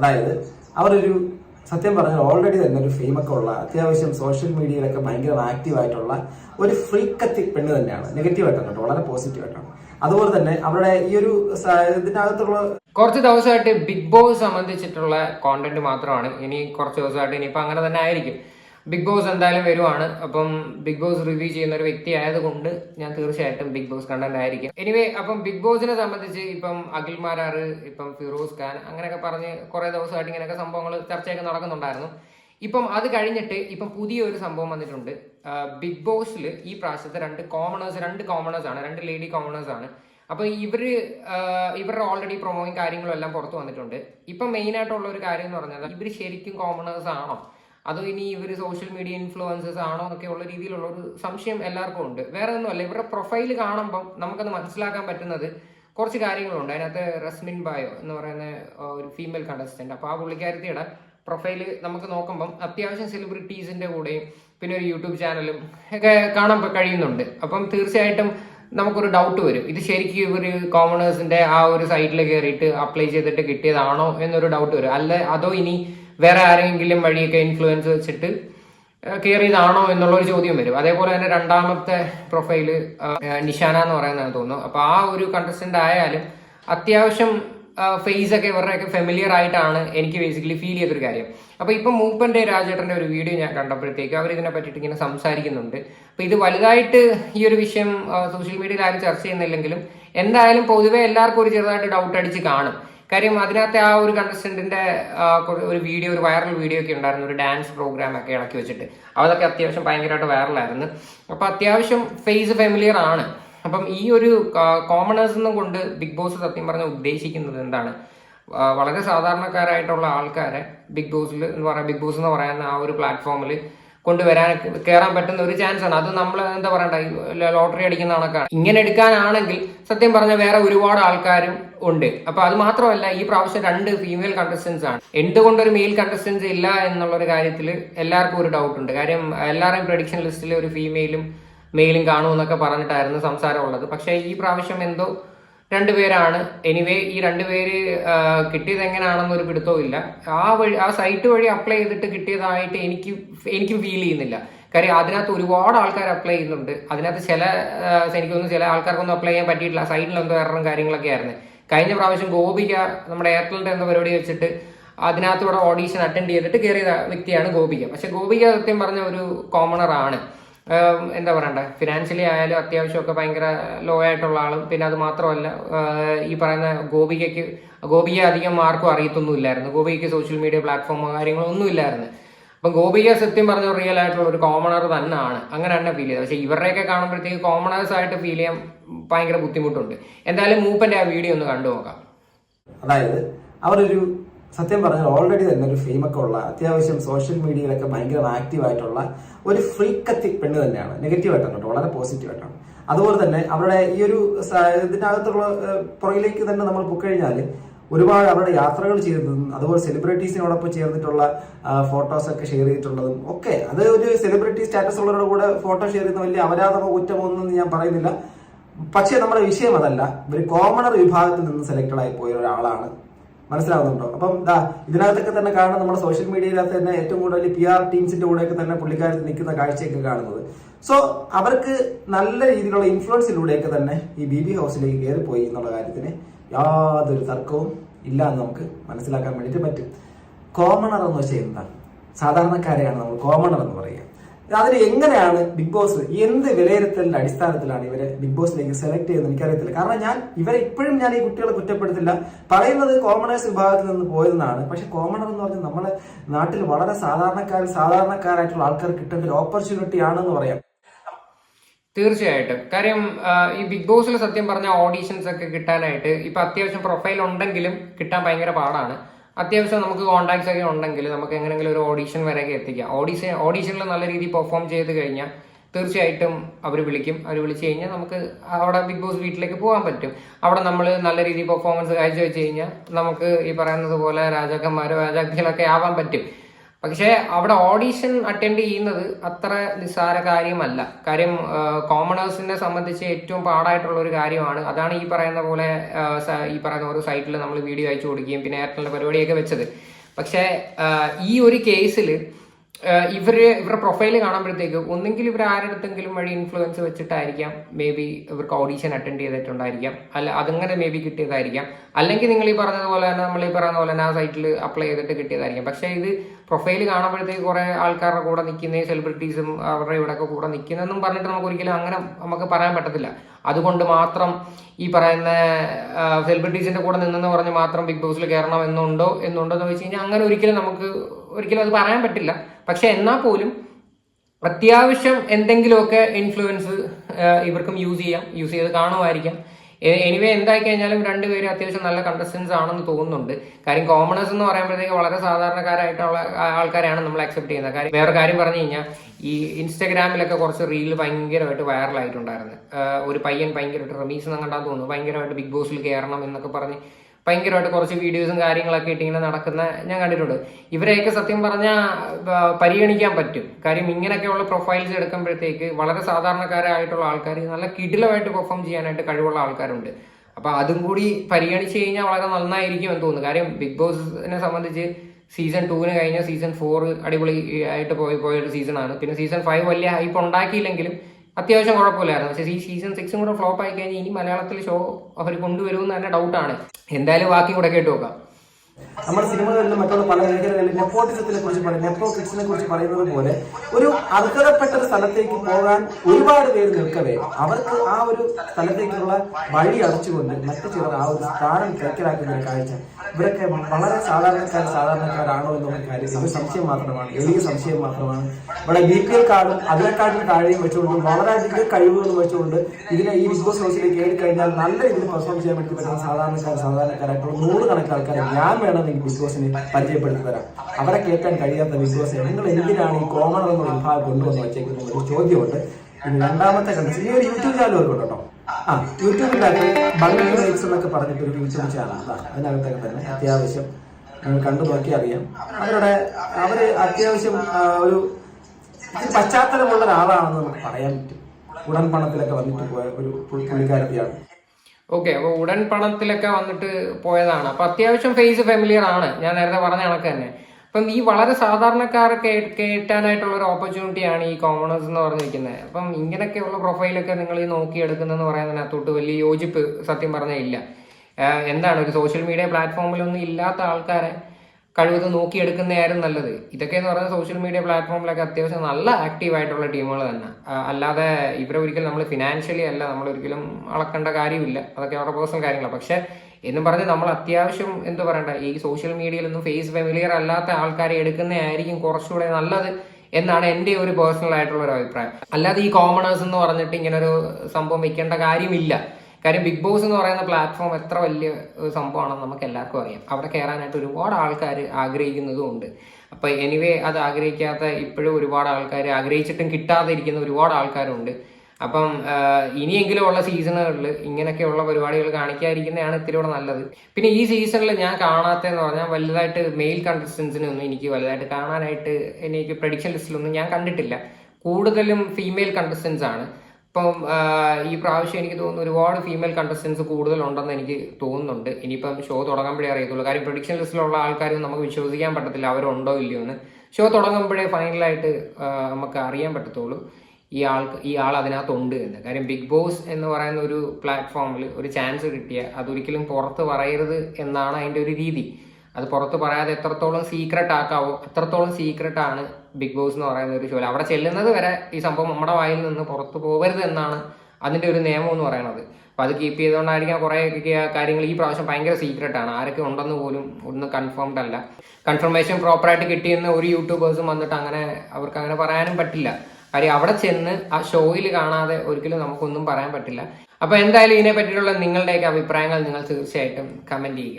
അതായത് അവരൊരു സത്യം പറഞ്ഞാൽ ഓൾറെഡി തന്നെ ഒരു ഫെയിമൊക്കെ ഉള്ള അത്യാവശ്യം സോഷ്യൽ മീഡിയയിലൊക്കെ ഭയങ്കര ആക്റ്റീവ് ആയിട്ടുള്ള ഒരു ഫ്രീക്കത്തി പെണ്ണ് തന്നെയാണ്. നെഗറ്റീവ് ആയിട്ടാണ് കേട്ടോ വളരെ പോസിറ്റീവ് ആയിട്ടാണ്. അതുപോലെ തന്നെ അവരുടെ ഈ ഒരു ഇതിനകത്തുള്ള കുറച്ച് ദിവസമായിട്ട് ബിഗ് ബോസ് സംബന്ധിച്ചിട്ടുള്ള കോണ്ടന്റ് മാത്രമാണ്. ഇനി കുറച്ച് ദിവസമായിട്ട് ഇനിയിപ്പോൾ അങ്ങനെ തന്നെ ആയിരിക്കും. ബിഗ് ബോസ് എന്തായാലും വരുവാണ്. അപ്പം ബിഗ് ബോസ് റിവ്യൂ ചെയ്യുന്ന ഒരു വ്യക്തി ആയതുകൊണ്ട് ഞാൻ തീർച്ചയായിട്ടും ബിഗ് ബോസ് കണ്ടന്റ് ആയിരിക്കും എനിവേ അപ്പം ബിഗ് ബോസിനെ സംബന്ധിച്ച് ഇപ്പം മാരാർ ഇപ്പം ഫിറോസ് ഖാൻ അങ്ങനെയൊക്കെ പറഞ്ഞ് കുറെ ദിവസമായിട്ട് ഇങ്ങനെയൊക്കെ സംഭവങ്ങൾ ചർച്ചയൊക്കെ നടക്കുന്നുണ്ടായിരുന്നു. ഇപ്പം അത് കഴിഞ്ഞിട്ട് ഇപ്പം പുതിയ ഒരു സംഭവം വന്നിട്ടുണ്ട്. ബിഗ് ബോസിൽ ഈ പ്രാവശ്യത്തെ രണ്ട് കോമണേഴ്സ് രണ്ട് കോമണേഴ്സ് ആണ് രണ്ട് ലേഡി കോമണേഴ്സ് ആണ്. അപ്പൊ ഇവർ ആ, ഇവരുടെ ഓൾറെഡി പ്രൊമോയും കാര്യങ്ങളും എല്ലാം പുറത്തു വന്നിട്ടുണ്ട്. ഇപ്പം മെയിൻ ആയിട്ടുള്ള ഒരു കാര്യം എന്ന് പറഞ്ഞാൽ ഇവർ ശരിക്കും കോമണേഴ്സ് ആണോ? അതോ ഇനി ഇവർ സോഷ്യൽ മീഡിയ ഇൻഫ്ലുവൻസേഴ്സ് ആണോ എന്നൊക്കെ ഉള്ള രീതിയിലുള്ള ഒരു സംശയം എല്ലാവർക്കും ഉണ്ട്. വേറെ ഒന്നുമല്ല ഇവരുടെ പ്രൊഫൈൽ കാണുമ്പം നമുക്കത് മനസ്സിലാക്കാൻ പറ്റുന്നത് കുറച്ച് കാര്യങ്ങളുണ്ട്. അതിനകത്ത് റസ്മിൻ ബായോ എന്ന് പറയുന്ന ഒരു ഫീമെയിൽ കണ്ടസ്റ്റന്റ് അപ്പോൾ ആ പുള്ളിക്കാരത്തിയുടെ പ്രൊഫൈൽ നമുക്ക് നോക്കുമ്പം അത്യാവശ്യം സെലിബ്രിറ്റീസിന്റെ കൂടെയും പിന്നെ ഒരു യൂട്യൂബ് ചാനലും ഒക്കെ കാണാൻ കഴിയുന്നുണ്ട്. അപ്പം തീർച്ചയായിട്ടും നമുക്കൊരു ഡൗട്ട് വരും. ഇത് ശരിക്കും ഇവർ കോമണേഴ്സിന്റെ ആ ഒരു സൈറ്റിൽ കയറിയിട്ട് അപ്ലൈ ചെയ്തിട്ട് കിട്ടിയതാണോ എന്നൊരു ഡൗട്ട് വരും. അല്ല അതോ ഇനി വേറെ ആരെങ്കിലും വഴിയൊക്കെ ഇൻഫ്ലുവൻസ് വെച്ചിട്ട് കയറിയതാണോ എന്നുള്ളൊരു ചോദ്യം വരും. അതേപോലെ തന്നെ രണ്ടാമത്തെ പ്രൊഫൈൽ നിഷാന എന്ന് പറയുന്നതാണ് തോന്നുന്നു. അപ്പോൾ ആ ഒരു കണ്ടസ്റ്റന്റ് ആയാലും അത്യാവശ്യം ഫേസ് ഒക്കെ ഇവരുടെയൊക്കെ ഫെമിലിയർ ആയിട്ടാണ് എനിക്ക് ബേസിക്കലി ഫീൽ ചെയ്തൊരു കാര്യം. അപ്പോൾ ഇപ്പൊ മൂപ്പന്റെ രാജേട്ടന്റെ ഒരു വീഡിയോ ഞാൻ കണ്ടപ്പോഴത്തേക്ക് അവർ ഇതിനെ പറ്റിയിട്ട് ഇങ്ങനെ സംസാരിക്കുന്നുണ്ട്. അപ്പോൾ ഇത് വലുതായിട്ട് ഈ ഒരു വിഷയം സോഷ്യൽ മീഡിയയിൽ ആരും ചർച്ച ചെയ്യുന്നില്ലെങ്കിലും എന്തായാലും പൊതുവെ എല്ലാവർക്കും ഒരു ചെറുതായിട്ട് ഡൗട്ട് അടിച്ച് കാണും. കാര്യം അതിനകത്തെ ആ ഒരു കണ്ടസ്റ്റന്റിന്റെ ഒരു വീഡിയോ ഒരു വൈറൽ വീഡിയോ ഒക്കെ ഉണ്ടായിരുന്നു ഒരു ഡാൻസ് പ്രോഗ്രാം ഒക്കെ ഇളക്കി വെച്ചിട്ട്. അതൊക്കെ അത്യാവശ്യം ഭയങ്കരമായിട്ട് വൈറലായിരുന്നു അപ്പൊ അത്യാവശ്യം ഫേസ് ഫെമിലിയർ ആണ്. അപ്പം ഈ ഒരു കോമണേഴ്സ് കൊണ്ട് ബിഗ് ബോസ് സത്യം പറഞ്ഞ ഉദ്ദേശിക്കുന്നത് എന്താണ്? വളരെ സാധാരണക്കാരായിട്ടുള്ള ആൾക്കാരെ ബിഗ് ബോസിൽ എന്ന് പറയാം ബിഗ് ബോസ് എന്ന് പറയുന്ന ആ ഒരു പ്ലാറ്റ്ഫോമിൽ കൊണ്ടുവരാൻ കയറാൻ പറ്റുന്ന ഒരു ചാൻസ് ആണ് അത് നമ്മൾ എന്താ പറയണ്ട? ലോട്ടറി അടിക്കുന്ന കണക്കാണ്. ഇങ്ങനെ എടുക്കാനാണെങ്കിൽ സത്യം പറഞ്ഞ വേറെ ഒരുപാട് ആൾക്കാരും ഉണ്ട്. അപ്പൊ അത് മാത്രമല്ല ഈ പ്രാവശ്യം രണ്ട് ഫീമെയിൽ കണ്ടസ്റ്റൻസ് ആണ്. എന്തുകൊണ്ട് ഒരു മെയിൽ കണ്ടസ്റ്റൻസ് ഇല്ല എന്നുള്ള ഒരു കാര്യത്തിൽ എല്ലാവർക്കും ഒരു ഡൗട്ട് ഉണ്ട്. കാര്യം എല്ലാവരുടെയും പ്രഡിക്ഷൻ ലിസ്റ്റിൽ ഒരു ഫീമെയിലും മെയിലും കാണുമെന്നൊക്കെ പറഞ്ഞിട്ടായിരുന്നു സംസാരമുള്ളത് പക്ഷേ ഈ പ്രാവശ്യം എന്തോ രണ്ടുപേരാണ്. എനിവേ ഈ രണ്ടുപേര് കിട്ടിയത് എങ്ങനെയാണെന്നൊരു പിടുത്തവും ഇല്ല. ആ വഴി ആ സൈറ്റ് വഴി അപ്ലൈ ചെയ്തിട്ട് കിട്ടിയതായിട്ട് എനിക്ക് എനിക്കും ഫീൽ ചെയ്യുന്നില്ല. കാര്യം അതിനകത്ത് ഒരുപാട് ആൾക്കാർ അപ്ലൈ ചെയ്യുന്നുണ്ട്. അതിനകത്ത് ചില എനിക്കൊന്നും ചില ആൾക്കാർക്കൊന്നും അപ്ലൈ ചെയ്യാൻ പറ്റിയിട്ടില്ല. സൈറ്റിൽ എന്തോ എററും കാര്യങ്ങളൊക്കെ ആയിരുന്നു. കഴിഞ്ഞ പ്രാവശ്യം ഗോപിക നമ്മുടെ എയർടെലിന്റെ എന്ന പരിപാടി വെച്ചിട്ട് അതിനകത്തൂടെ ഓഡീഷൻ അറ്റൻഡ് ചെയ്തിട്ട് കയറിയ വ്യക്തിയാണ് ഗോപിക. പക്ഷെ ഗോപിക സത്യം പറഞ്ഞ ഒരു കോമണർ ആണ്. എന്താ പറയണ്ടേ? ഫിനാൻഷ്യലി ആയാലും അത്യാവശ്യമൊക്കെ ഭയങ്കര ലോ ആയിട്ടുള്ള ആളും. പിന്നെ അത് മാത്രമല്ല ഈ പറയുന്ന ഗോപികയ്ക്ക് ഗോപിക അധികം ആർക്കും അറിയത്തൊന്നും ഇല്ലായിരുന്നു ഗോപികയ്ക്ക് സോഷ്യൽ മീഡിയ പ്ലാറ്റ്ഫോമോ കാര്യങ്ങളോ ഒന്നും ഇല്ലായിരുന്നു അപ്പം ഗോപിക സത്യം പറഞ്ഞ റിയൽ ആയിട്ടുള്ള ഒരു കോമണർ തന്നെയാണ് അങ്ങനെ തന്നെ ഫീൽ ചെയ്തത്. പക്ഷെ ഇവരുടെയൊക്കെ കാണുമ്പോഴത്തേക്ക് കോമണേഴ്സ് ആയിട്ട് ഫീൽ ചെയ്യാൻ ഭയങ്കര ബുദ്ധിമുട്ടുണ്ട്. എന്തായാലും മൂപ്പന്റെ ആ വീഡിയോ ഒന്ന് കണ്ടു നോക്കാം അതായത് അവരൊരു സത്യം പറഞ്ഞാൽ ഓൾറെഡി തന്നെ ഒരു ഫെയിമൊക്കെ ഉള്ള അത്യാവശ്യം സോഷ്യൽ മീഡിയയിലൊക്കെ ഭയങ്കര ആക്റ്റീവ് ആയിട്ടുള്ള ഒരു ഫ്രീക്കത്തി പെണ്ണ് തന്നെയാണ്. നെഗറ്റീവ് ആയിട്ടാണ് വളരെ പോസിറ്റീവ് ആയിട്ടാണ്. അതുപോലെ തന്നെ അവരുടെ ഈ ഒരു ഇതിനകത്തുള്ള പുറയിലേക്ക് തന്നെ നമ്മൾ പോയിക്കഴിഞ്ഞാൽ ഒരുപാട് അവരുടെ യാത്രകൾ ചെയ്തതും അതുപോലെ സെലിബ്രിറ്റീസിനോടൊപ്പം ചേർന്നിട്ടുള്ള ഫോട്ടോസ് ഒക്കെ ഷെയർ ചെയ്തിട്ടുള്ളതും ഒക്കെ. അത് ഒരു സെലിബ്രിറ്റി സ്റ്റാറ്റസ് ഉള്ളവരുടെ കൂടെ ഫോട്ടോ ഷെയർ ചെയ്യുന്ന വലിയ അപരാധമോ കുറ്റമോ ഒന്നും ഞാൻ പറയുന്നില്ല. പക്ഷേ നമ്മുടെ വിഷയം അതല്ല ഒരു കോമണർ വിഭാഗത്തിൽ നിന്ന് സെലക്ടഡ് ആയി പോയ ഒരാളാണ്. മനസ്സിലാവുന്നുണ്ടോ? അപ്പം ദാ ഇതിനകത്തൊക്കെ തന്നെ കാണാൻ നമ്മുടെ സോഷ്യൽ മീഡിയയിലകത്ത് തന്നെ ഏറ്റവും കൂടുതൽ പി ആർ ടീംസിന്റെ കൂടെയൊക്കെ തന്നെ പുള്ളിക്കാരിൽ നിൽക്കുന്ന കാഴ്ചയൊക്കെ കാണുന്നത്. സോ അവർക്ക് നല്ല രീതിയിലുള്ള ഇൻഫ്ലുവൻസിലൂടെയൊക്കെ തന്നെ ഈ ബി ബി ഹൗസിലേക്ക് കയറിപ്പോയി എന്നുള്ള കാര്യത്തിന് യാതൊരു തർക്കവും ഇല്ല എന്ന് നമുക്ക് മനസ്സിലാക്കാൻ വേണ്ടിയിട്ട് പറ്റും. കോമണർ എന്ന് വെച്ചാൽ എന്താണ്? സാധാരണക്കാരെയാണ് നമ്മൾ കോമണർ എന്ന് പറയുക. അതിന് എങ്ങനെയാണ് ബിഗ് ബോസ് എന്ത് വിലയിരുത്തലിന്റെ അടിസ്ഥാനത്തിലാണ് ഇവരെ ബിഗ് ബോസിലേക്ക് സെലക്ട് ചെയ്യുന്നത് എനിക്കറിയത്തില്ല. കാരണം ഞാൻ ഇവരെ ഇപ്പോഴും ഞാൻ ഈ കുട്ടികളെ കുറ്റപ്പെടുത്തില്ല. പറയുന്നത് കോമണേഴ്സ് വിഭാഗത്തിൽ നിന്ന് പോയതെന്നാണ്. പക്ഷെ കോമണർ എന്ന് പറഞ്ഞാൽ നമ്മുടെ നാട്ടിൽ വളരെ സാധാരണക്കാർ സാധാരണക്കാരായിട്ടുള്ള ആൾക്കാർ കിട്ടേണ്ട ഒരു ഓപ്പർച്യൂണിറ്റി ആണെന്ന് പറയാം. തീർച്ചയായിട്ടും. കാര്യം ഈ ബിഗ് ബോസിൽ സത്യം പറഞ്ഞ ഓഡീഷൻസ് ഒക്കെ കിട്ടാനായിട്ട് ഇപ്പൊ അത്യാവശ്യം പ്രൊഫൈൽ ഉണ്ടെങ്കിലും കിട്ടാൻ ഭയങ്കര പാടാണ്. അത്യാവശ്യം നമുക്ക് കോൺടാക്ട്സ് ഒക്കെ ഉണ്ടെങ്കിൽ നമുക്ക് എങ്ങനെയെങ്കിലും ഒരു ഓഡീഷൻ വരെയൊക്കെ എത്തിക്കാം. ഓഡീഷൻ ഓഡീഷനിൽ നല്ല രീതിയിൽ പെർഫോം ചെയ്ത് കഴിഞ്ഞാൽ തീർച്ചയായിട്ടും അവർ വിളിക്കും. അവർ വിളിച്ചു കഴിഞ്ഞാൽ നമുക്ക് അവിടെ ബിഗ് ബോസ് വീട്ടിലേക്ക് പോകാൻ പറ്റും. അവിടെ നമ്മൾ നല്ല രീതിയിൽ പെർഫോമൻസ് കാഴ്ചവെച്ച് കഴിഞ്ഞാൽ നമുക്ക് ഈ പറയുന്നത് പോലെ രാജാക്കന്മാരോ രാജാക്കളൊക്കെ ആവാൻ പറ്റും. പക്ഷേ അവിടെ ഓഡീഷൻ അറ്റൻഡ് ചെയ്യുന്നത് അത്ര നിസ്സാര കാര്യമല്ല. കാര്യം കോമണേഴ്സിനെ സംബന്ധിച്ച് ഏറ്റവും പാടായിട്ടുള്ള ഒരു കാര്യമാണ്. അതാണ് ഈ പറയുന്ന പോലെ ഈ പറയുന്ന ഒരു സൈറ്റിൽ നമ്മൾ വീഡിയോ അയച്ചു കൊടുക്കുകയും പിന്നെ എയർടെലിന്റെ പരിപാടിയൊക്കെ വെച്ചത്. പക്ഷേ ഈ ഒരു കേസിൽ ഇവർ ഇവരുടെ പ്രൊഫൈൽ കാണുമ്പോഴത്തേക്ക് ഒന്നെങ്കിൽ ഇവർ ആരുടെങ്കിലും വഴി ഇൻഫ്ലുവൻസ് വെച്ചിട്ടായിരിക്കാം. മേ ബി ഇവർക്ക് ഓഡീഷൻ അറ്റൻഡ് ചെയ്തിട്ടുണ്ടായിരിക്കാം. അല്ല അതങ്ങനെ മേ ബി കിട്ടിയതായിരിക്കാം. അല്ലെങ്കിൽ നിങ്ങൾ ഈ പറഞ്ഞതുപോലെ തന്നെ നമ്മൾ ഈ പറയുന്ന പോലെ തന്നെ ആ സൈറ്റിൽ അപ്ലൈ ചെയ്തിട്ട് കിട്ടിയതായിരിക്കാം. പക്ഷേ ഇത് പ്രൊഫൈൽ കാണുമ്പോഴത്തേക്ക് കുറെ ആൾക്കാരുടെ കൂടെ നിൽക്കുന്ന സെലിബ്രിറ്റീസും അവരുടെ ഇവിടെയൊക്കെ കൂടെ നിൽക്കുന്നതെന്നും പറഞ്ഞിട്ട് നമുക്ക് ഒരിക്കലും അങ്ങനെ നമുക്ക് പറയാൻ പറ്റത്തില്ല. അതുകൊണ്ട് മാത്രം ഈ പറയുന്ന സെലിബ്രിറ്റീസിന്റെ കൂടെ നിന്നെന്ന് പറഞ്ഞ് മാത്രം ബിഗ് ബോസിൽ കയറണം എന്നുണ്ടോ എന്നുണ്ടോ എന്ന് വെച്ച് കഴിഞ്ഞാൽ അങ്ങനെ ഒരിക്കലും നമുക്ക് ഒരിക്കലും അത് പറയാൻ പറ്റില്ല. പക്ഷെ എന്നാൽ പോലും അത്യാവശ്യം എന്തെങ്കിലുമൊക്കെ ഇൻഫ്ലുവൻസ് ഇവർക്കും യൂസ് ചെയ്യാം. യൂസ് ചെയ്ത് കാണുമായിരിക്കാം. എനിവേ എന്തായി കഴിഞ്ഞാലും രണ്ടുപേരും അത്യാവശ്യം നല്ല കണ്ടസ്റ്റൻസ് ആണെന്ന് തോന്നുന്നുണ്ട്. കാര്യം കോമണേഴ്സ് എന്ന് പറയുമ്പോഴത്തേക്ക് വളരെ സാധാരണക്കാരായിട്ടുള്ള ആൾക്കാരെയാണ് നമ്മൾ അക്സെപ്റ്റ് ചെയ്യുന്നത്. കാര്യം വേറെ കാര്യം പറഞ്ഞു കഴിഞ്ഞാൽ ഈ ഇൻസ്റ്റാഗ്രാമിലൊക്കെ കുറച്ച് റീൽ ഭയങ്കരമായിട്ട് വൈറലായിട്ടുണ്ടായിരുന്നു ഒരു പയ്യൻ ഭയങ്കരമായിട്ട് റമീസ് എന്നും കണ്ടാൽ തോന്നുന്നു ഭയങ്കരമായിട്ട് ബിഗ് ബോസിൽ കയറണം എന്നൊക്കെ പറഞ്ഞ് ഭയങ്കരമായിട്ട് കുറച്ച് വീഡിയോസും കാര്യങ്ങളൊക്കെ ഇട്ട് ഇങ്ങനെ നടക്കുന്ന ഞാൻ കണ്ടിട്ടുണ്ട്. ഇവരെയൊക്കെ സത്യം പറഞ്ഞാൽ പരിഗണിക്കാൻ പറ്റും. കാര്യം ഇങ്ങനെയൊക്കെയുള്ള പ്രൊഫൈൽസ് എടുക്കുമ്പോഴത്തേക്ക് വളരെ സാധാരണക്കാരായിട്ടുള്ള ആൾക്കാർ നല്ല കിടിലമായിട്ട് പെർഫോം ചെയ്യാനായിട്ട് കഴിവുള്ള ആൾക്കാരുണ്ട്. അപ്പോൾ അതും കൂടി പരിഗണിച്ച് കഴിഞ്ഞാൽ വളരെ നന്നായിരിക്കും എന്ന് തോന്നുന്നു. കാര്യം ബിഗ് ബോസിനെ സംബന്ധിച്ച് സീസൺ ടൂവിന് കഴിഞ്ഞ സീസൺ ഫോർ അടിപൊളി ആയിട്ട് പോയി പോയൊരു സീസണാണ് പിന്നെ സീസൺ ഫൈവ് വലിയ ഹൈപ്പ് ഉണ്ടാക്കിയില്ലെങ്കിലും അത്യാവശ്യം കുഴപ്പമില്ലായിരുന്നു. പക്ഷേ ഈ സീസൺ സിക്സും കൂടെ ഫ്ലോപ്പ് ആയി കഴിഞ്ഞാൽ ഇനി മലയാളത്തിൽ ഷോ അവർ കൊണ്ടുവരുമെന്ന് തന്നെ ഡൗട്ടാണ് എന്തായാലും ബാക്കി കൂടെ കേട്ട് നോക്കാം. നമ്മുടെ സിനിമകളിലും മറ്റുള്ള പല മേഖലകളിലും നെപ്പോട്ടിസത്തിനെ കുറിച്ച് പറയും നെപ്പോ കിഡ്സിനെ കുറിച്ച് പറയുന്നത് പോലെ ഒരു അർഹതപ്പെട്ട ഒരു സ്ഥലത്തേക്ക് പോകാൻ ഒരുപാട് പേര് നിൽക്കവേ അവർക്ക് ആ ഒരു സ്ഥലത്തേക്കുള്ള വഴി അടച്ചുകൊണ്ട് മറ്റു ചിലർ ആ ഒരു സ്ഥാനം കൈക്കലാക്കുന്ന ഒരു കാഴ്ച. ഇവരൊക്കെ വളരെ സാധാരണക്കാർ സാധാരണക്കാരാണോ എന്നുള്ള കാര്യം ഇത് സംശയം മാത്രമാണ്. എനിക്ക് സംശയം മാത്രമാണ്. ഇവിടെ ബി പി എൽ കാർഡും അതിനെക്കാട്ടിൽ താഴെയും വെച്ചുകൊണ്ട് വളരെയധികം കഴിവുകൾ വെച്ചുകൊണ്ട് ഇതിനെ ഈ ബിഗ് ബോസ് ഹൗസിലേക്ക് കഴിഞ്ഞാൽ നല്ല രീതിയിൽ പെർഫോം ചെയ്യാൻ വേണ്ടി പറ്റുന്ന സാധാരണക്കാർ സാധാരണക്കാരായിട്ടുള്ള നൂറുകണക്കിന് ആൾക്കാരെ ഞാൻ വേണമെങ്കിൽ ബിഗ് ബോസിനെ പരിചയപ്പെടുത്തി തരാം അവരെ കേൾക്കാൻ കഴിയാത്ത ബിഗ് ബോസ് നിങ്ങൾ എന്തിനാണ് ഈ കോമൺ എന്നുള്ള വിഭാഗം കൊണ്ടുവന്ന് വെച്ചേക്കുന്ന ഒരു ചോദ്യമുണ്ട്. ഇനി രണ്ടാമത്തെ കണ്ടത് ഈ ഒരു യൂട്യൂബ് ചാനൽ ഉണ്ട് കേട്ടോ ആ യൂട്യൂബിനകത്ത് എന്നൊക്കെ പറഞ്ഞിട്ട് ഒരു യൂട്യൂബ് ചാനൽ അതാണ് അതിനകത്തൊക്കെ തന്നെ അത്യാവശ്യം കണ്ടു നോക്കി അറിയാം. അവരുടെ അവർ അത്യാവശ്യം ഒരു പശ്ചാത്തലമുള്ള ഒരാളാണെന്ന് നമുക്ക് പറയാൻ പറ്റും. ഉടൻ പണത്തിലൊക്കെ വന്നിട്ട് പോയ ഒരു പുള്ളി- പുള്ളിക്കാരത്തിയാണ്. ഓക്കെ അപ്പോൾ ഉടൻ പണത്തിലൊക്കെ വന്നിട്ട് പോയതാണ്. അപ്പൊ അത്യാവശ്യം ഫേസ് ഫെമിലിയർ ആണ്. ഞാൻ നേരത്തെ പറഞ്ഞ കണക്ക് തന്നെ. അപ്പം ഈ വളരെ സാധാരണക്കാരൊക്കെ കേട്ടാനായിട്ടുള്ള ഒരു ഓപ്പർച്യൂണിറ്റിയാണ് ഈ കോമണേഴ്സ് എന്ന് പറഞ്ഞിരിക്കുന്നത്. അപ്പം ഇങ്ങനെയൊക്കെയുള്ള പ്രൊഫൈലൊക്കെ നിങ്ങൾ ഈ നോക്കിയെടുക്കുന്നതെന്ന് പറയുന്നതിനകത്തോട്ട് വലിയ യോജിപ്പ് സത്യം പറഞ്ഞാൽ ഇല്ല. എന്താണ് ഒരു സോഷ്യൽ മീഡിയ പ്ലാറ്റ്ഫോമിലൊന്നും ഇല്ലാത്ത ആൾക്കാരെ കഴിവത് നോക്കിയെടുക്കുന്നതായിരുന്നു നല്ലത്. ഇതൊക്കെ എന്ന് പറയുന്നത് സോഷ്യൽ മീഡിയ പ്ലാറ്റ്ഫോമിലൊക്കെ അത്യാവശ്യം നല്ല ആക്റ്റീവ് ആയിട്ടുള്ള ടീമുകൾ തന്നെ. അല്ലാതെ ഇവരെ ഒരിക്കലും നമ്മൾ ഫിനാൻഷ്യലി അല്ല നമ്മൾ ഒരിക്കലും അളക്കേണ്ട കാര്യമില്ല. അതൊക്കെ അവരുടെ പേഴ്സണൽ കാര്യങ്ങളാണ് പക്ഷെ എന്നും പറഞ്ഞ് നമ്മൾ അത്യാവശ്യം എന്ത് പറയണ്ട ഈ സോഷ്യൽ മീഡിയയിലൊന്നും ഫേസ് ഫെമിലിയർ അല്ലാത്ത ആൾക്കാരെ എടുക്കുന്നതായിരിക്കും കുറച്ചുകൂടെ നല്ലത് എന്നാണ് എന്റെ ഒരു പേഴ്സണൽ ആയിട്ടുള്ള ഒരു അഭിപ്രായം. അല്ലാതെ ഈ കോമണേഴ്സ് എന്ന് പറഞ്ഞിട്ട് ഇങ്ങനെ ഒരു സംഭവം വെക്കേണ്ട കാര്യമില്ല. കാര്യം ബിഗ് ബോസ് എന്ന് പറയുന്ന പ്ലാറ്റ്ഫോം എത്ര വലിയ സംഭവമാണെന്ന് നമുക്ക് എല്ലാവർക്കും അറിയാം. അവിടെ കയറാനായിട്ട് ഒരുപാട് ആൾക്കാർ ആഗ്രഹിക്കുന്നതും ഉണ്ട്. അപ്പൊ എനിവേ അത് ആഗ്രഹിക്കാത്ത ഇപ്പോഴും ഒരുപാട് ആൾക്കാർ ആഗ്രഹിച്ചിട്ടും കിട്ടാതെ ഇരിക്കുന്ന ഒരുപാട് ആൾക്കാരുണ്ട്. അപ്പം ഇനിയെങ്കിലും ഉള്ള സീസണുകളിൽ ഇങ്ങനെയൊക്കെയുള്ള പരിപാടികൾ കാണിക്കാതിരിക്കുന്നതാണ് ഇത്തിരി കൂടെ നല്ലത്. പിന്നെ ഈ സീസണിൽ ഞാൻ കാണാത്തതെന്ന് പറഞ്ഞാൽ വലുതായിട്ട് മെയിൽ കണ്ടസ്റ്റൻസിനൊന്നും എനിക്ക് വലുതായിട്ട് കാണാനായിട്ട് എനിക്ക് പ്രഡിക്ഷൻ ലിസ്റ്റിലൊന്നും ഞാൻ കണ്ടിട്ടില്ല. കൂടുതലും ഫീമെയിൽ കണ്ടസ്റ്റൻസ് ആണ്. ഇപ്പം ഈ പ്രാവശ്യം എനിക്ക് തോന്നുന്നു ഒരുപാട് ഫീമെയിൽ കണ്ടസ്റ്റൻസ് കൂടുതലുണ്ടെന്ന് എനിക്ക് തോന്നുന്നുണ്ട്. ഇനിയിപ്പം ഷോ തുടങ്ങുമ്പോഴേ അറിയത്തുള്ളൂ. കാര്യം പ്രൊഡിക്ഷൻ ലിസ്റ്റിലുള്ള ആൾക്കാരും നമുക്ക് വിശ്വസിക്കാൻ പറ്റത്തില്ല. അവരുണ്ടോ ഇല്ലയോ എന്ന്. ഷോ തുടങ്ങുമ്പോഴേ ഫൈനലായിട്ട് നമുക്ക് അറിയാൻ പറ്റത്തുള്ളൂ. ഈ ആൾക്ക് ഈ ആൾ അതിനകത്തുണ്ട് എന്ന്. കാര്യം ബിഗ് ബോസ് എന്ന് പറയുന്ന ഒരു പ്ലാറ്റ്ഫോമിൽ ഒരു ചാൻസ് കിട്ടിയ അതൊരിക്കലും പുറത്ത് പറയരുത് എന്നാണ് അതിന്റെ ഒരു രീതി. അത് പുറത്ത് പറയാതെ എത്രത്തോളം സീക്രട്ട് ആക്കാവോ അത്രത്തോളം സീക്രട്ട് ആണ് ബിഗ് ബോസ് എന്ന് പറയുന്ന ഒരു ഷോയിൽ അവിടെ ചെല്ലുന്നത് വരെ ഈ സംഭവം നമ്മുടെ വായിൽ നിന്ന് പുറത്ത് പോകരുത് എന്നാണ് അതിന്റെ ഒരു നിയമം എന്ന് പറയുന്നത്. അപ്പൊ അത് കീപ്പ് ചെയ്തുകൊണ്ടായിരിക്കാം കുറെ കാര്യങ്ങൾ ഈ പ്രാവശ്യം ഭയങ്കര ആണ്. ആരൊക്കെ ഉണ്ടെന്ന് പോലും ഒന്ന് കൺഫേംഡ് അല്ല. കൺഫർമേഷൻ പ്രോപ്പറായിട്ട് കിട്ടിയെന്ന് ഒരു യൂട്യൂബേഴ്സും വന്നിട്ട് അങ്ങനെ അവർക്ക് അങ്ങനെ പറയാനും പറ്റില്ല. കാര്യം അവിടെ ചെന്ന് ആ ഷോയിൽ കാണാതെ ഒരിക്കലും നമുക്കൊന്നും പറയാൻ പറ്റില്ല. അപ്പൊ എന്തായാലും ഇതിനെ പറ്റിയിട്ടുള്ള നിങ്ങളുടെയൊക്കെ അഭിപ്രായങ്ങൾ നിങ്ങൾ തീർച്ചയായിട്ടും കമന്റ് ചെയ്യുക.